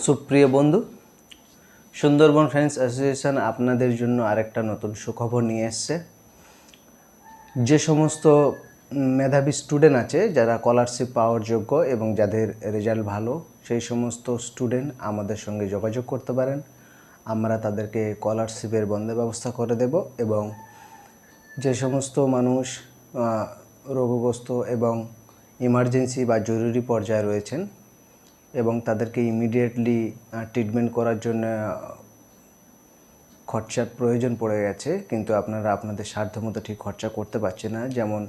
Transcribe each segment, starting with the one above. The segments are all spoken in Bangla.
সুপ্রিয় বন্ধু, সুন্দরবন ফ্রেন্ডস অ্যাসোসিয়েশন আপনাদের জন্য আরেকটা নতুন সুখবর নিয়ে এসছে। যে সমস্ত মেধাবী স্টুডেন্ট আছে, যারা স্কলারশিপ পাওয়ার যোগ্য এবং যাদের রেজাল্ট ভালো, সেই সমস্ত স্টুডেন্ট আমাদের সঙ্গে যোগাযোগ করতে পারেন। আমরা তাদেরকে স্কলারশিপের বন্ধ ব্যবস্থা করে দেব এবং যে সমস্ত মানুষ রোগগ্রস্ত এবং ইমার্জেন্সি বা জরুরি পর্যায়ে রয়েছেন এবং তাদেরকে ইমিডিয়েটলি ট্রিটমেন্ট করার জন্য, খরচার প্রয়োজন পড়ে গেছে। কিন্তু আপনারা আপনাদের সাধ্য মতো ঠিক খরচা করতে পারছে না। যেমন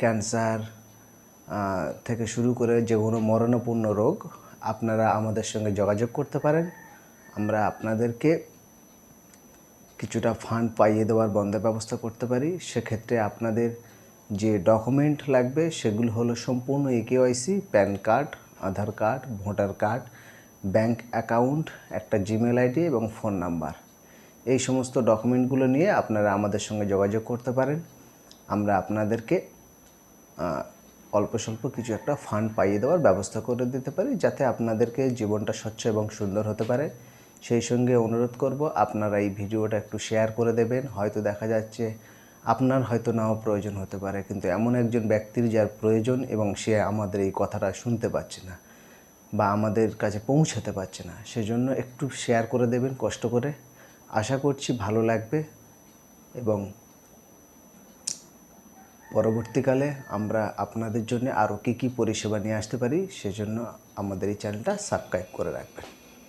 ক্যান্সার থেকে শুরু করে যে কোনো মরণপূর্ণ রোগ, আপনারা আমাদের সঙ্গে যোগাযোগ করতে পারেন। আমরা আপনাদেরকে কিছুটা ফান্ড পাইয়ে দেওয়ার বন্ধ ব্যবস্থা করতে পারি। সেক্ষেত্রে আপনাদের যে ডকুমেন্ট লাগবে, সেগুলো হলো সম্পূর্ণ eKYC PAN card Aadhaar card, voter card, bank account, একটা জিমেল আইডি এবং ফোন নাম্বার। এই সমস্ত ডকুমেন্টগুলো নিয়ে আপনারা আমাদের সঙ্গে যোগাযোগ করতে পারেন। আমরা আপনাদেরকে অল্প স্বল্প কিছু একটা ফান্ড পাইয়ে দেওয়ার ব্যবস্থা করে দিতে পারি যাতে আপনাদেরকে জীবনটা স্বচ্ছ এবং সুন্দর হতে পারে। সেই সঙ্গে অনুরোধ করব, আপনারা এই ভিডিওটা একটু শেয়ার করে দেবেন। হয়তো দেখা যাচ্ছে আপনার হয়তো নাও প্রয়োজন হতে পারে, কিন্তু এমন একজন ব্যক্তির যার প্রয়োজন এবং সে আমাদের এই কথাটা শুনতে পাচ্ছে না বা আমাদের কাছে পৌঁছাতে পারছে না, সেজন্য একটু শেয়ার করে দেবেন কষ্ট করে। আশা করছি ভালো লাগবে এবং পরবর্তীকালে আমরা আপনাদের জন্য আরও কী কী পরিষেবা নিয়ে আসতে পারি, সেজন্য আমাদের এই চ্যানেলটা সাবস্ক্রাইব করে রাখবেন।